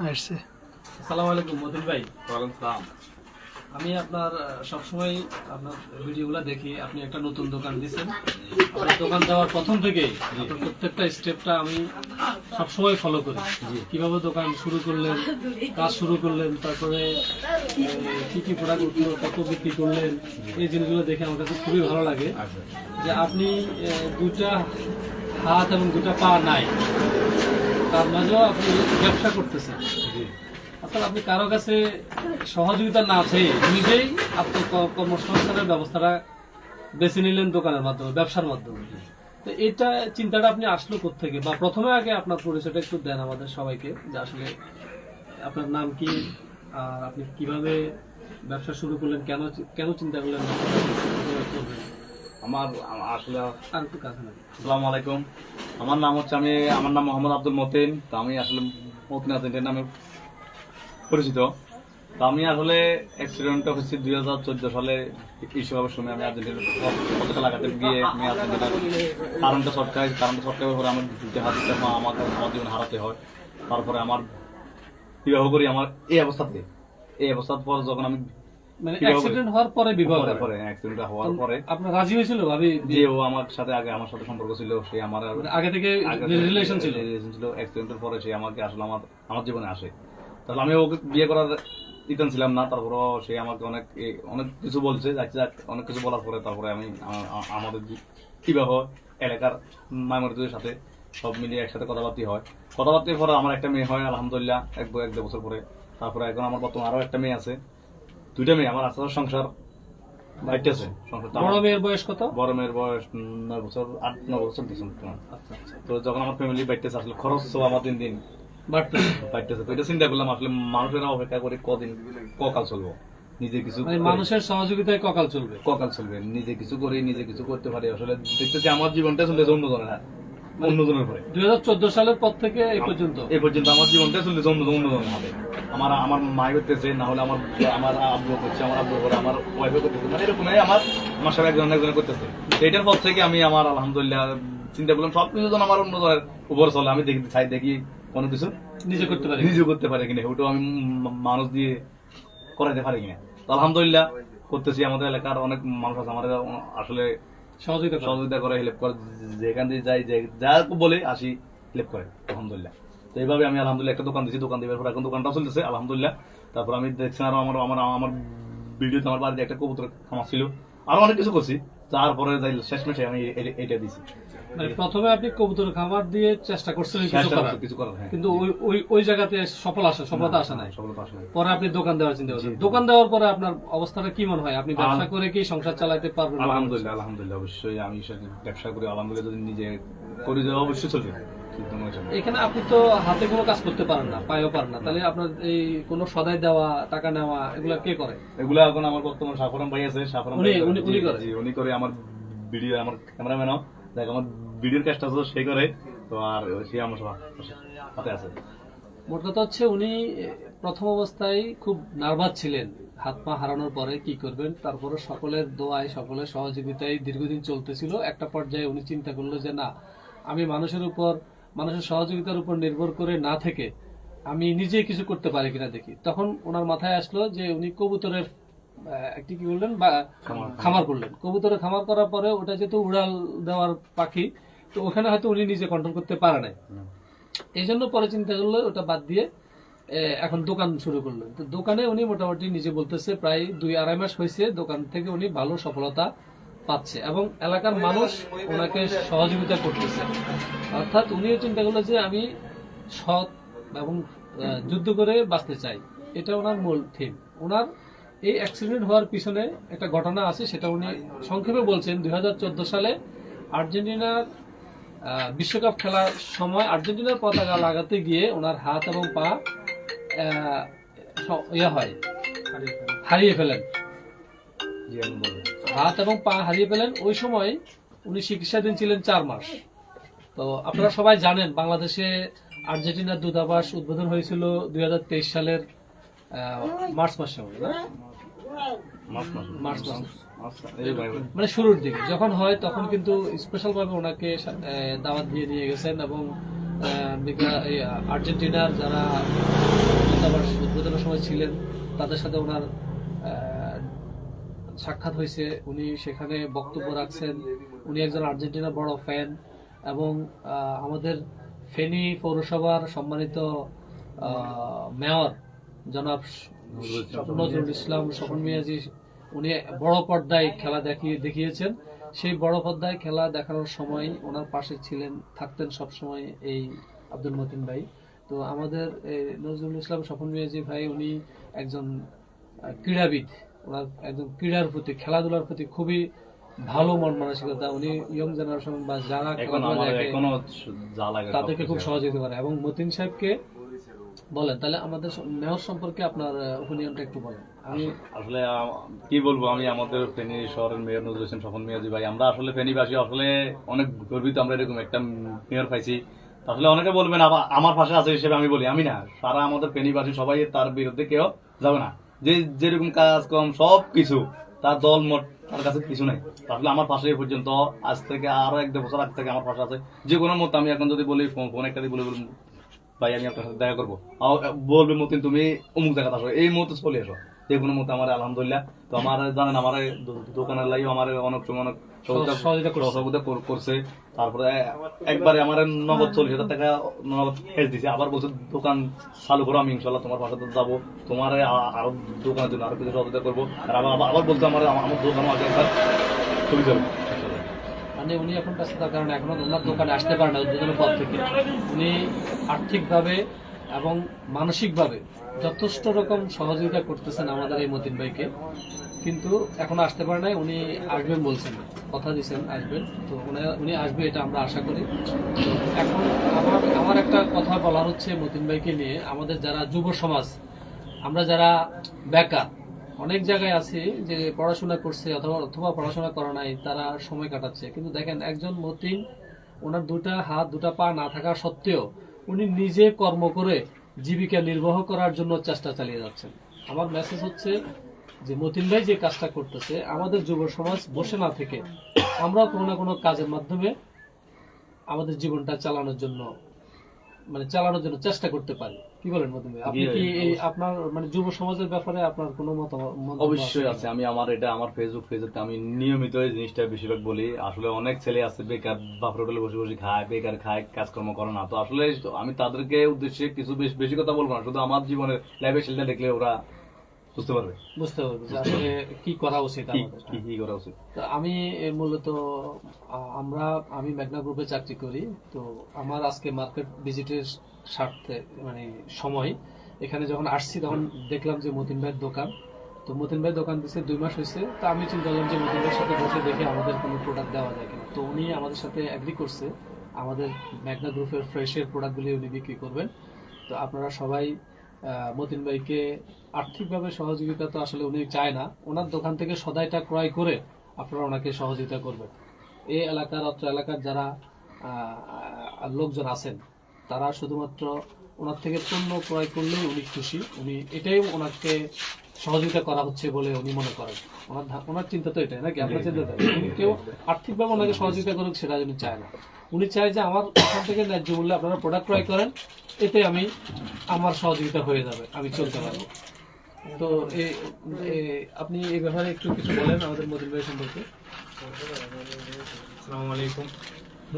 আসছে। আসসালামু আলাইকুম মতিন ভাই। ওয়ালাইকুম আমি আপনার সবসময় আপনার ভিডিওগুলো দেখি। আপনি একটা নতুন দোকান দিচ্ছেন আপনার দোকান দেওয়ার প্রথম থেকে আপনার প্রত্যেকটা স্টেপটা আমি সবসময় ফলো করি। কীভাবে দোকান শুরু করলেন কাজ শুরু করলেন তারপরে কি কি প্রোডাক্ট উঠল কত বিক্রি করলেন এই জিনিসগুলো দেখে আমার কাছে খুবই ভালো লাগে। আচ্ছা। যে আপনি দুটা হাত এবং দুটা পা নাই। তার মাঝেও আপনি ব্যবসা করতেছেন। অর্থাৎ আপনি কারও কাছে সহযোগিতা না চেয়ে নিজেই আত্মকর্মসংস্থানের ব্যবস্থাটা বেছে নিলেন দোকানের মাধ্যমে ব্যবসার মাধ্যমে। তো এটা চিন্তাটা আপনি আসলো থেকে বা প্রথমে আগে আপনার পরিচয়টা একটু দেন আমাদের সবাইকে যে আসলে আপনার নাম কি আর আপনি কীভাবে ব্যবসা শুরু করলেন কেন কেন চিন্তা করলেন? আমার আসলে আসসালামু আলাইকুম। আমার নাম হচ্ছে আমি আমার নাম মোহাম্মদ আব্দুল মতিন। তো আমি আসলে মতিন আতিনের নামে পরিচিত। তো আমি আসলে অ্যাক্সিডেন্ট হয়েছি দুই হাজার চোদ্দ সালে। ইস্যুভাবের সময় আমি আর্জেন্টিনার পতাকা লাগাতে গিয়ে আমি আর্জেন্টিনার কারণটা সটকাই কারণটা সটকাই পরে আমার দুটো হাত আমার আমার জীবন হারাতে হয়। তারপরে আমার বিবাহ করি আমার এই অবস্থাতে। এই অবস্থার পর যখন আমি মানে অ্যাক্সিডেন্ট হওয়ার পরে বিবাহ পরে পরে অ্যাক্সিডেন্ট হওয়ার পরে। আপনার রাজি হয়েছিল ভাবি যে ও আমার সাথে আগে আমার সাথে সম্পর্ক ছিল সে আমার মানে আগে থেকে রিলেশন ছিল? রিলেশন ছিল অ্যাক্সিডেন্টের পরে সে আমাকে আসলে আমার আমার জীবনে আসে। তাহলে আমি ওকে বিয়ে করার ইতান ছিলাম না তারপরও সে আমাকে অনেক অনেক কিছু বলছে যাচ্ছে অনেক কিছু বলার পরে তারপরে আমি আমাদের বিবাহ এলাকার মাইমরিদের সাথে সব মিলিয়ে একসাথে কথাবার্তা হয়। কথাবার্তার পরে আমার একটা মেয়ে হয় আলহামদুলিল্লাহ এক এক দেড় বছর পরে। তারপরে এখন আমার বর্তমানে আরও একটা মেয়ে আছে। দুইটা মেয়ে আমার আস্তে সংসার সংসারটা বড় মেয়ের বয়স কত? বড় মেয়ের বয়স নয় বছর আট নয় বছর দিয়েছেন আচ্ছা আচ্ছা। তো যখন আমার ফ্যামিলি আসলে খরচ তো আমার দিন দিন এটা চিন্তা করলাম আসলে মানুষেরা অপেক্ষা করে কদিন ককাল চলবো নিজে কিছু মানে মানুষের সহযোগিতায় ককাল চলবে। ককাল চলবে নিজে কিছু করে নিজে কিছু করতে পারি। আসলে দেখতেছি আমার জীবনটা চলতেছে অন্যজনের হাত, অন্যজনের পরে। দুই সালের পর থেকে এই পর্যন্ত। এই পর্যন্ত আমার জীবনটা চলতেছে হাতে আমার আমার মা করতেছে না হলে আমার আমার আব্বু করছে আমার আব্বু করে আমার ওয়াইফে করতেছে মানে এরকমই আমার আমার সাথে একজন একজন করতেছে। এটার পর থেকে আমি আমার আলহামদুলিল্লাহ চিন্তা করলাম সব কিছু যেন আমার অন্যজনের উপর চলে। আমি দেখি চাই দেখি কোনো কিছু নিজে করতে পারি। নিজে করতে পারি কিনা ওটাও আমি মানুষ দিয়ে করাইতে পারি কিনা। তো আলহামদুলিল্লাহ করতেছি আমাদের এলাকার অনেক মানুষ আছে আমাদের আসলে সহযোগিতা সহযোগিতা করে হেল্প করে। যেখান দিয়ে যাই, যে বলে আসি হেল্প করে। আলহামদুলিল্লাহ। তো এইভাবে আমি আলহামদুলিল্লাহ একটা দোকান দিয়েছি দোকান দিয়ে পর এখন দোকানটা চলতেছে, আলহামদুলিল্লাহ। তারপর আমি দেখছি আরও আমার আমার আমার ভিডিওতে আমার বাড়িতে একটা কবুতর খামার ছিল। আরও অনেক কিছু করছি। তারপরে যাই, শেষমেশে আমি এটা দিছি। মানে প্রথমে আপনি কবুতর খামার দিয়ে চেষ্টা করছিলেন কিছু করার। হ্যাঁ। কিন্তু ওই ওই ওই জায়গাতে সফল আসে সফলতা আসে নাই। পরে আপনি দোকান দেওয়ার চিন্তা করছেন। দোকান দেওয়ার পরে আপনার অবস্থাটা কি মনে হয়? আপনি ব্যবসা করে কি সংসার চালাতে পারবেন? আলহামদুলিল্লাহ আলহামদুলিল্লাহ অবশ্যই আমি ব্যবসা করি আলহামদুলিল্লাহ যদি নিজে করি যাওয়া অবশ্যই চলবে। এখানে আপনি তো হাতে কোনো কাজ করতে পারেন না পায়েও পারেন না। তাহলে আপনার এই কোনো সদাই দেওয়া টাকা নেওয়া এগুলা কে করে? এগুলা এখন আমার বর্তমান সাফরাম ভাই আছে সাফরাম ভাই উনি- উনি করে? জি, উনি করে আমার ভিডিও আমার ক্যামেরাম্যানও। দেখ, আমার ভিডিওর কাজটা তো সে করে, তো আর সে আমার হাতে আছে। মোট কথা হচ্ছে উনি প্রথম অবস্থায় খুব নার্ভাস ছিলেন। হাত পা হারানোর পরে কি করবেন? তারপরে সকলের দোয়ায়, সকলের সহযোগিতায় দীর্ঘদিন চলতেছিল। একটা পর্যায়ে উনি চিন্তা করল যে, না, আমি মানুষের উপর, মানুষের সহযোগিতার উপর নির্ভর করে না থেকে আমি নিজে কিছু করতে পারি কিনা দেখি। তখন ওনার মাথায় আসলো যে, উনি কবুতরের একটি কি বললেন? বা খামার। করলেন। কবুতরের খামার করার পরে ওটা যেহেতু উড়াল দেওয়ার পাখি তো ওখানে হয়তো উনি নিজে কন্ট্রোল করতে পারে নাই। এই জন্য পরে চিন্তা করল ওটা বাদ দিয়ে এখন দোকান শুরু করলেন। তো দোকানে উনি মোটামুটি নিজে বলতেছে প্রায় দুই আড়াই মাস হয়েছে দোকান থেকে উনি ভালো সফলতা পাচ্ছে এবং এলাকার মানুষ ওনাকে সহযোগিতা করতেছে। অর্থাৎ উনিও চিন্তা করল যে আমি সৎ এবং যুদ্ধ করে বাঁচতে চাই। এটা ওনার মূল থিম ওনার এই অ্যাক্সিডেন্ট হওয়ার পিছনে একটা ঘটনা আছে, সেটা উনি সংক্ষেপে বলছেন, দুই হাজার চোদ্দ সালে আর্জেন্টিনার বিশ্বকাপ খেলার সময় আর্জেন্টিনার পতাকা লাগাতে গিয়ে ওনার হাত এবং পা ইয়ে হয়, হারিয়ে ফেলেন। হাত এবং পা হারিয়ে ফেলেন, ওই সময় উনি চিকিৎসাধীন ছিলেন চার মাস। তো আপনারা সবাই জানেন, বাংলাদেশে আর্জেন্টিনার দূতাবাস উদ্বোধন হয়েছিল দুই হাজার তেইশ সালের মার্চ মাসে মনে শুরুর দিকে যখন হয় তখন কিন্তু স্পেশাল ভাবে ওনাকে দাওয়াত দিয়ে নিয়ে গেছেন এবং আর্জেন্টিনার যারা দূতাবাস উদ্বোধনের সময় ছিলেন তাদের সাথে ওনার সাক্ষাৎ হয়েছে। উনি সেখানে বক্তব্য রাখছেন। উনি একজন আর্জেন্টিনার বড় ফ্যান এবং আমাদের ফেনী পৌরসভার সম্মানিত মেয়র জনাব নজরুল ইসলাম স্বপন মিয়াজি উনি বড় পর্দায় খেলা দেখিয়ে দেখিয়েছেন। সেই বড় পর্দায় খেলা দেখানোর সময় ওনার পাশে ছিলেন থাকতেন সব সময় এই আব্দুল মতিন ভাই। তো আমাদের নজরুল ইসলাম স্বপন মিয়াজি ভাই উনি একজন ক্রীড়াবিদ। ওনার একজন ক্রীড়ার প্রতি খেলাধুলার প্রতি খুবই ভালো মন মানসিকতা। উনি ইয়ং জেনারেশন বা যারা খেলাধুলা দেখে তাদেরকে খুব সবকিছু। সহযোগিতা করে এবং মতিন সাহেবকে বলেন, তাহলে আমাদের মেয়র সম্পর্কে আপনার ওপিনিয়নটা একটু বলেন। আমি আসলে কি বলব আমি, আমাদের ফেনী শহরের মেয়র নজরুল হোসেন, স্বপন মিয়াজি ভাই, আমরা আসলে ফেনীবাসী, আসলে অনেক গর্বিত আমরা এরকম একটা মেয়র পাইছি। আসলে অনেকে বলবেন আমার পাশে আছে হিসেবে আমি বলি, আমি না। সারা আমাদের ফেনীবাসী সবাই তার বিরুদ্ধে কেউ যাবে না। যে, যেরকম কাজ কম সব কিছু, তার দল মত তার কাছে কিছু নাই। আসলে আমার পাশে এই পর্যন্ত, আজ থেকে আরও এক দেড় বছর আগ থেকে আমার পাশে আছে। যে কোনো মত আমি এখন যদি বলি ফোন একটা দিয়ে বলে ভাই আমি আপনার সাথে দেখা করব। বলবে মতিন তুমি অমুক জায়গাতে আসো। এই মুহূর্তে চলে এসো। যে কোনো মতো আমার আলহামদুলিল্লাহ। তো আমার জানেন আমার দোকানের লাগি আমার অনেক সময় অনেক সহযোগিতা করছে। তারপরে একবারে আমার নগদ চল্লিশ হাজার টাকা নগদ ক্যাশ দিছে। আবার বলছে দোকান চালু করো আমি ইনশাল্লাহ তোমার পাশে যাব। তোমার আরও দোকানের জন্য আরও কিছু সহযোগিতা করব। আর আবার বলছে আমার আমার দোকানও আছে ছবি যাব। মানে উনি এখন ব্যস্ত থাকার কারণে এখনও ওনার দোকানে আসতে পারে না, উদ্বোধনের পর থেকে। উনি আর্থিকভাবে এবং মানসিকভাবে যথেষ্ট রকম সহযোগিতা করতেছেন আমাদের এই মতিন ভাইকে। কিন্তু এখন আসতে পারে নাই, উনি আসবেন বলছেন, কথা দিয়েছেন আসবেন। তো উনি- উনি আসবে এটা আমরা আশা করি। এখন আমার আমার একটা কথা বলার হচ্ছে মতিন ভাইকে নিয়ে। আমাদের যারা যুব সমাজ, আমরা যারা বেকার অনেক জায়গায় আছে যে পড়াশোনা করছে অথবা অথবা পড়াশোনা করে নাই, তারা সময় কাটাচ্ছে। কিন্তু দেখেন, একজন মতিন, ওনার দুটা হাত, দুটা পা না থাকা সত্ত্বেও উনি নিজে কর্ম করে জীবিকা নির্বাহ করার জন্য চেষ্টা চালিয়ে যাচ্ছেন। আমার মেসেজ হচ্ছে যে, মতিন ভাই যে কাজটা করতেছে, আমাদের যুব সমাজ বসে না থেকে আমরাও কোনো না কোনো কাজের মাধ্যমে আমাদের জীবনটা চালানোর জন্য মানে চালানোর জন্য চেষ্টা করতে পারি। কি বলেন মতিন আপনি কি এই আপনার মানে যুব সমাজের ব্যাপারে আপনার কোনো মত অবশ্যই আছে। আমি আমার এটা আমার ফেসবুক ফেসবুক আমি নিয়মিত এই জিনিসটা বেশিরভাগ বলি। আসলে অনেক ছেলে আছে বেকার বাপের হোটেলে বসে বসে খায় বেকার খায় কাজকর্ম করে না। তো আসলে আমি তাদেরকে উদ্দেশ্যে কিছু বেশি বেশি কথা বলব না। শুধু আমার জীবনের লাইফ স্টাইলটা দেখলে ওরা বুঝতে পারবে? বুঝতে পারব যে আসলে কি করা উচিত আমাদের। কি করা উচিত? আমি মূলত আমরা আমি মেঘনা গ্রুপে চাকরি করি তো আমার আজকে মার্কেট ভিজিটের স্বার্থে মানে সময়। এখানে যখন আসছি তখন দেখলাম যে মতিন ভাইয়ের দোকান। তো মতিন ভাইয়ের দোকান দিচ্ছে দুই মাস হয়েছে তো আমি চিন্তা করলাম যে মতিন ভাইয়ের সাথে বসে দেখে আমাদের কোনো প্রোডাক্ট দেওয়া যায় কিনা। তো উনি আমাদের সাথে অ্যাগ্রি করছে আমাদের মেঘনা গ্রুপের ফ্রেশের প্রোডাক্টগুলি উনি বিক্রি করবেন। তো আপনারা সবাই মতিন ভাইকে আর্থিকভাবে সহযোগিতা তো আসলে উনি চায় না। ওনার দোকান থেকে সদাইটা ক্রয় করে আপনারা ওনাকে সহযোগিতা করবেন। এই এলাকার, অত্র এলাকার যারা লোকজন আছেন, তারা শুধুমাত্র ওনার থেকে পণ্য ক্রয় করলেই উনি খুশি। উনি এটাই ওনাকে সহযোগিতা করা হচ্ছে বলে উনি মনে করেন। ওনার ওনার চিন্তা তো এটাই, নাকি আপনার চিন্তা তাই? উনি কেউ আর্থিকভাবে ওনাকে সহযোগিতা করুক সেটা উনি চায় না। উনি চায় যে আমার ওখান থেকে ন্যায্য মূল্যে আপনারা প্রোডাক্ট ক্রয় করেন, এতে আমি আমার সহযোগিতা হয়ে যাবে, আমি চলতে পারব। তো এ- এ- আপনি এই ব্যাপারে একটু কিছু বলেন আমাদের মদিন ভাই সম্পর্কে। আসসালামু আলাইকুম।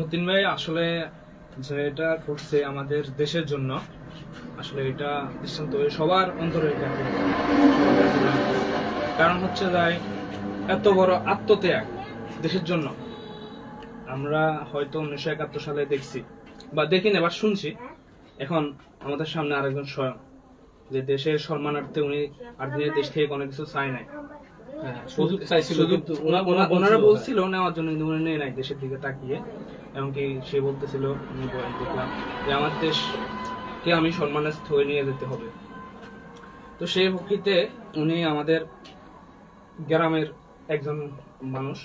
মতিন ভাই, আসলে যেটা করছে আমাদের দেশের জন্য আসলে এটা দৃষ্টান্ত সবার অন্তরে এটা কারণ হচ্ছে যাই এত বড় আত্মত্যাগ দেশের জন্য। আমরা হয়তো উনিশশো একাত্তর সালে দেখছি বা দেখি না বা শুনছি। এখন আমাদের সামনে আরেকজন স্বয়ং যে দেশের সম্মানার্থে উনি আর দিনের দেশ থেকে কোনো কিছু চায় নাই। হ্যাঁ, সুযোগ চাইছিল ওনারা বলছিল, নেওয়ার জন্য কিন্তু উনি নেয় নাই দেশের দিকে তাকিয়ে। এমনকি সে বলতেছিল আমি বয়ান দেখলাম যে আমার দেশকে আমি সম্মানের স্থলে নিয়ে যেতে হবে। তো সেই প্রকৃতিতে উনি আমাদের গ্রামের একজন মানুষ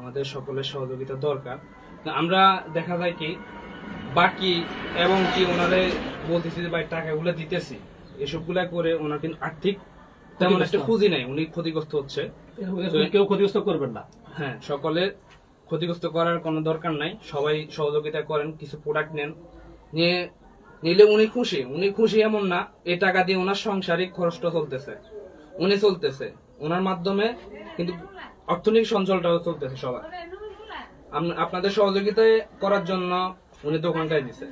আমাদের সকলের সহযোগিতা দরকার। তো আমরা দেখা যায় কি বাকি এবং কি ওনারে বলতেছি যে ভাই টাকাগুলো দিতেছি। এসবগুলা করে ওনার কিন্তু আর্থিক তেমন একটা। পুঁজি নাই উনি ক্ষতিগ্রস্ত হচ্ছে। কেউ ক্ষতিগ্রস্ত করবেন না। হ্যাঁ সকলে ক্ষতিগ্রস্ত করার কোনো দরকার নাই। সবাই সহযোগিতা করেন, কিছু প্রোডাক্ট নেন। নিয়ে নিলে উনি খুশি। উনি খুশি এমন না এই টাকা দিয়ে ওনার সাংসারিক খরচটা চলতেছে। উনি চলতেছে। ওনার মাধ্যমে কিন্তু অর্থনৈতিক সঞ্চলটাও চলতেছে সবার। আপনাদের সহযোগিতায় করার জন্য উনি দোকানটাই দিছে।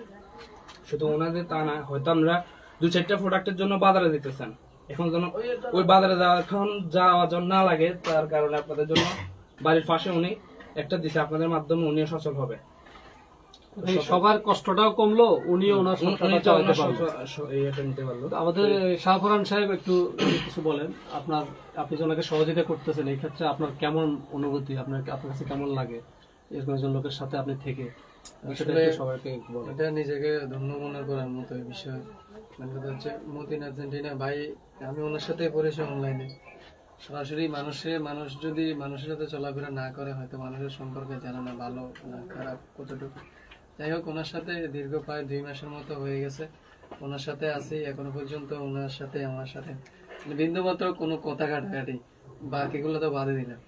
শুধু ওনাদের তা না, হয়তো আমরা দু চারটা প্রোডাক্টের জন্য বাজারে দিতেছেন। এখন যেন ওই বাজারে যাওয়া এখন যাওয়া না লাগে, তার কারণে আপনাদের জন্য বাড়ির পাশে উনি একটা দিছে আপনাদের মাধ্যমে উনিও সচল হবে। সবার কষ্টটাও কমলো উনি- ওনার নিতে পারল। আমাদের শাহফরান সাহেব একটু কিছু বলেন আপনার আপনি যে ওনাকে সহযোগিতা করতেছেন এই ক্ষেত্রে আপনার কেমন অনুভূতি? আপনার আপনার কাছে কেমন লাগে? এরকম একজন লোকের সাথে আপনি থেকে সবাইকে এটা নিজেকে ধন্য মনে করার মতো এই বিষয়। মানে হচ্ছে মতিন আর্জেন্টিনা ভাই আমি ওনার সাথে পড়েছি অনলাইনে সরাসরি মানুষের মানুষ যদি মানুষের সাথে চলাফেরা না করে, হয়তো মানুষের সম্পর্কে জানে না, ভালো না খারাপ কতটুকু। যাই হোক, ওনার সাথে দীর্ঘ প্রায় দুই মাসের মতো হয়ে গেছে। ওনার সাথে আছি, এখনও পর্যন্ত ওনার সাথে, আমার সাথে। বিন্দুমাত্র কোনো কথা কাটাকাটি, বাকিগুলো তো বাদে দিলাম।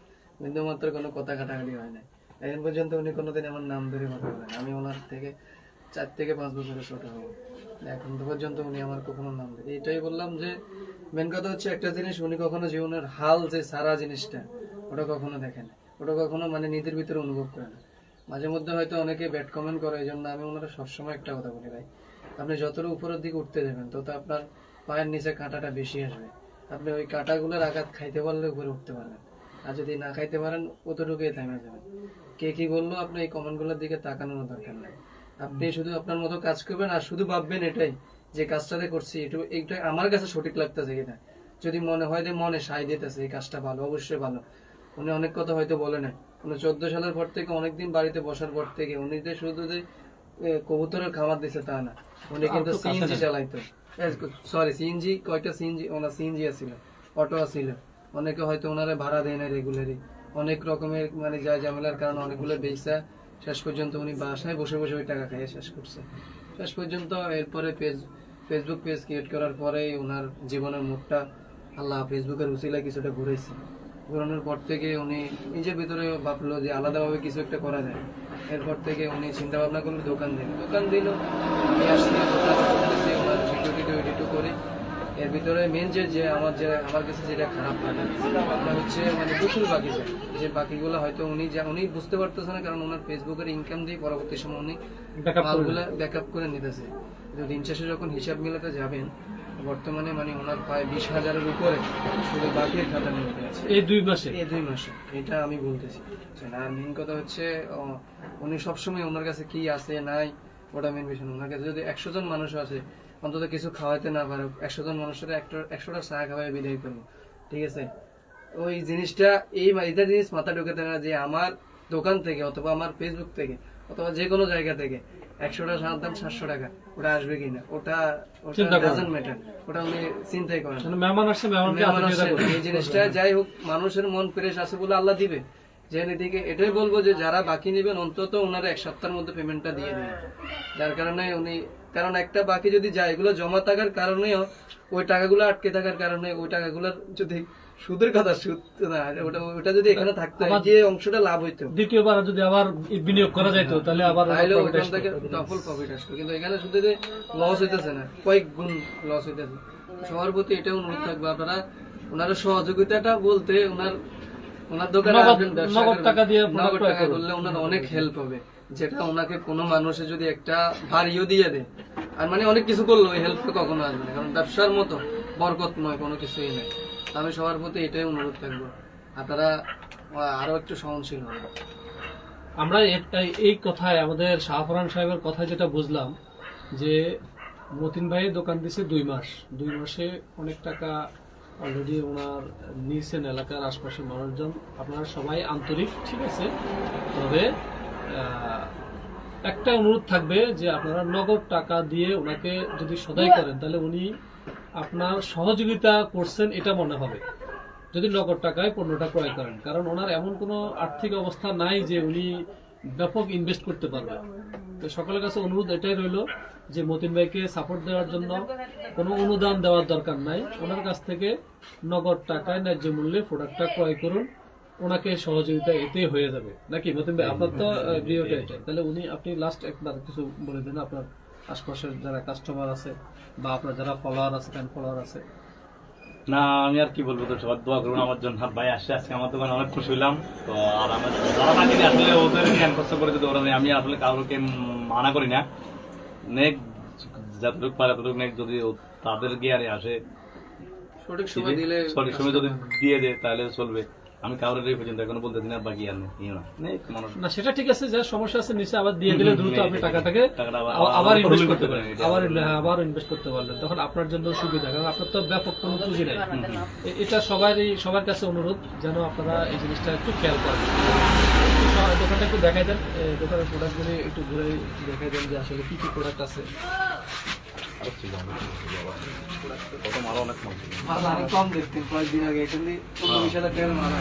বিন্দুমাত্র কোনো কথা কাটাকাটি হয় না এখন পর্যন্ত উনি কোনোদিন আমার নাম ধরে কথা বলেন আমি ওনার থেকে চার থেকে পাঁচ বছরের ছোট হব। এখন পর্যন্ত উনি আমার কখনো নাম দেয় এটাই বললাম যে মেন কথা হচ্ছে একটা জিনিস, উনি কখনো জীবনের হাল যে সারা জিনিসটা, ওটা কখনো দেখে না। ওটা কখনো মানে নিজের ভিতরে অনুভব করে না। মাঝে মধ্যে হয়তো অনেকে ব্যাড কমেন্ট করে, এই জন্য আমি ওনারা সবসময় একটা কথা বলি, ভাই। আপনি যতটা উপরের দিকে উঠতে যাবেন, তত আপনার পায়ের নিচে কাঁটাটা বেশি আসবে। আপনি ওই কাঁটাগুলোর আঘাত খাইতে পারলে উপরে উঠতে পারবেন। আর যদি না খাইতে পারেন কতটুকুই থেমে যাবেন। কে কি বলল, আপনি এই কমেন্টগুলোর দিকে তাকানোর দরকার নাই। আপনি শুধু আপনার মতো কাজ করবেন আর শুধু ভাববেন এটাই যে কাজটাতে করছি একটু এইটা আমার কাছে সঠিক লাগতেছে কিনা। যদি মনে হয় যে মনে সাই দিতেছে এই কাজটা ভালো অবশ্যই ভালো। উনি অনেক কথা হয়তো বলে না উনি চোদ্দ সালের পর থেকে অনেকদিন বাড়িতে বসার পর থেকে উনি যে শুধু যে কবুতরের খাবার দিছে তা না। উনি কিন্তু সিএনজি চালাইতো। সরি সিএনজি কয়টা সিএনজি ওনার সিএনজি আছিল অটো আছিল। অনেকে হয়তো ওনারে ভাড়া দেয় না রেগুলারই অনেক রকমের মানে যা ঝামেলার কারণে অনেকগুলো বেচা শেষ পর্যন্ত উনি বাসায় বসে বসে ওই টাকা খাইয়ে শেষ করছে। শেষ পর্যন্ত এরপরে পেজ ফেসবুক পেজ ক্রিয়েট করার পরে ওনার জীবনের মুখটা আল্লাহ ফেসবুকের উচিলা কিছুটা ঘুরেছে। ঘুরানোর পর থেকে উনি নিজের ভিতরে ভাবলো যে আলাদাভাবে কিছু একটা করা যায়। এরপর থেকে উনি চিন্তা ভাবনা করল, দোকান দিল। দোকান দিল, আমি আসছি করে এর ভিতরে মেন যে যে আমার যে আমার কাছে যেটা খারাপ লাগে সেটা হচ্ছে মানে প্রচুর বাকি যায়। যে বাকিগুলো হয়তো উনি যা উনি বুঝতে পারতেছে না কারণ ওনার ফেসবুকের ইনকাম দিয়ে পরবর্তী সময় উনি মালগুলা ব্যাকআপ করে নিতেছে। কিন্তু দিন শেষে যখন হিসাব মিলাতে যাবেন বর্তমানে মানে ওনার প্রায় বিশ হাজারের উপরে শুধু বাকির খাতা নিয়ে আছে। এই দুই মাসে? এই দুই মাসে এটা আমি বলতেছি। আর মেন কথা হচ্ছে উনি সবসময় ওনার কাছে কি আছে নাই ওটা মেন বিষয় ওনার কাছে যদি একশো জন মানুষ আছে অন্তত কিছু খাওয়াইতে না পারে একশো জন মানুষের একটা একশোটা চা খাওয়াই বিদায় করব ঠিক আছে? ওই জিনিসটা এই এটা জিনিস মাথা ঢুকাতে না যে আমার দোকান থেকে অথবা আমার ফেসবুক থেকে অথবা যে কোনো জায়গা থেকে একশোটা সার দাম সাতশো টাকা। ওটা আসবে কিনা? ওটা ওটা ডাজেন্ট ম্যাটার ওটা উনি চিন্তাই করেন মানে মেহমান আসছে মেহমান আসছে, এই জিনিসটা যাই হোক মানুষের মন ফ্রেশ আছে বলে আল্লাহ দিবে। যে এদিকে এটাই বলব যে যারা বাকি নেবেন অন্তত ওনারা এক সপ্তাহের মধ্যে পেমেন্টটা দিয়ে দেবেন। যার কারণে উনি কারণ একটা বাকি যদি যায় এগুলো জমা থাকার কারণেও ওই টাকাগুলো আটকে থাকার কারণে ওই টাকাগুলোর যদি সুদের কথা সুদ না ওটা ওটা যদি এখানে থাকতো যে অংশটা লাভ হইতো। দ্বিতীয়বার যদি আবার বিনিয়োগ করা যাইতো তাহলে আবার তাহলে ওখান থেকে ডবল প্রফিট আসতো। কিন্তু এখানে শুধু যে লস হইতেছে না কয়েক গুণ লস হইতেছে। সবার প্রতি এটা অনুরোধ থাকবে আপনারা ওনার সহযোগিতাটা বলতে ওনার ওনার দোকানে নগদ টাকা দিয়ে নগদ টাকা করলে ওনার অনেক হেল্প হবে। যেটা ওনাকে কোনো মানুষে যদি একটা বাড়িও দিয়ে দেয়। আর মানে অনেক কিছু করল ওই হেল্প কখনো আসবে না কারণ ব্যবসার মতো বরকতময় কোনো কিছুই নেই আমি সবার প্রতি এটাই অনুরোধ থাকব। আপনারা আহ, আরও একটু সহনশীল হবেন আমরা এই- কথায় আমাদের শাহফরান সাহেবের কথায় যেটা বুঝলাম যে মতিন ভাই দোকান দিছে দুই মাস। দুই মাসে অনেক টাকা অলরেডি ওনার নিয়েছেন এলাকার আশপাশের মানুষজন। আপনারা সবাই আন্তরিক ঠিক আছে? তবে একটা অনুরোধ থাকবে যে আপনারা নগদ টাকা দিয়ে ওনাকে যদি সদাই করেন তাহলে উনি আপনার সহযোগিতা করছেন এটা মনে হবে। যদি নগদ টাকায় পণ্যটা ক্রয় করেন কারণ ওনার এমন কোনো আর্থিক অবস্থা নাই যে উনি ব্যাপক ইনভেস্ট করতে পারবেন তো সকলের কাছে অনুরোধ এটাই রইল যে মতিন ভাইকে সাপোর্ট দেওয়ার জন্য কোনো অনুদান দেওয়ার দরকার নাই। ওনার কাছ থেকে নগদ টাকায় ন্যায্য মূল্যে প্রোডাক্টটা ক্রয় করুন। ওনাকে সহযোগিতা এতে হয়ে যাবে। নাকি? মতিন ভাই আপনার তো ভিডিওটা এটাই তাহলে উনি আপনি লাস্ট একবার কিছু বলে দেন আপনার আশপাশের যারা কাস্টমার আছে বা আপনার যারা ফলোয়ার আছে ফ্যান ফলোয়ার আছে। না আমি আর কি বলব তো সবার দোয়া করুন আমার জন্য। ভাই আসছে আজকে আমার দোকানে অনেক খুশি হলাম তো আর আমার যারা বাকি আসলে ওদের জ্ঞান কষ্ট করে দিতে ওরা আমি আসলে কাউকে মানা করি না। নেক যতটুকু পারে ততটুকু নেক যদি তাদের গিয়ারে আসে সঠিক সময় দিলে সঠিক সময় যদি দিয়ে দেয় তাহলে চলবে। আমি কাউরে রেখে পর্যন্ত এখনও বলতেছি না বাকি আর নেই ইয়ে না। মানুষ। না সেটা ঠিক আছে যা সমস্যা আছে নিচে আবার দিয়ে দিলে দ্রুত আপনি টাকাটাকে আবার- ইনভেস্ট করতে পারেন, আবার হ্যাঁ, আবার ইনভেস্ট করতে পারবেন। তখন আপনার জন্য সুবিধা কারণ আপনার তো ব্যাপক কোনো পুঁজি নেই। এটা সবারই সবার কাছে অনুরোধ যেন আপনারা এই জিনিসটা একটু খেয়াল করেন। দোকানটা একটু দেখাই দেন। দোকানের প্রোডাক্টগুলি একটু ঘুরে দেখাই দেন যে আসলে কি কি প্রোডাক্ট আছে। অনেক কম দেখতেন কয়েকদিন আগে। এখানে পনেরো বিশ হাজার টাকার মাল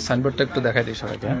সাইনবোর্ডটা একটু দেখাই দিই সবাইকে হ্যাঁ?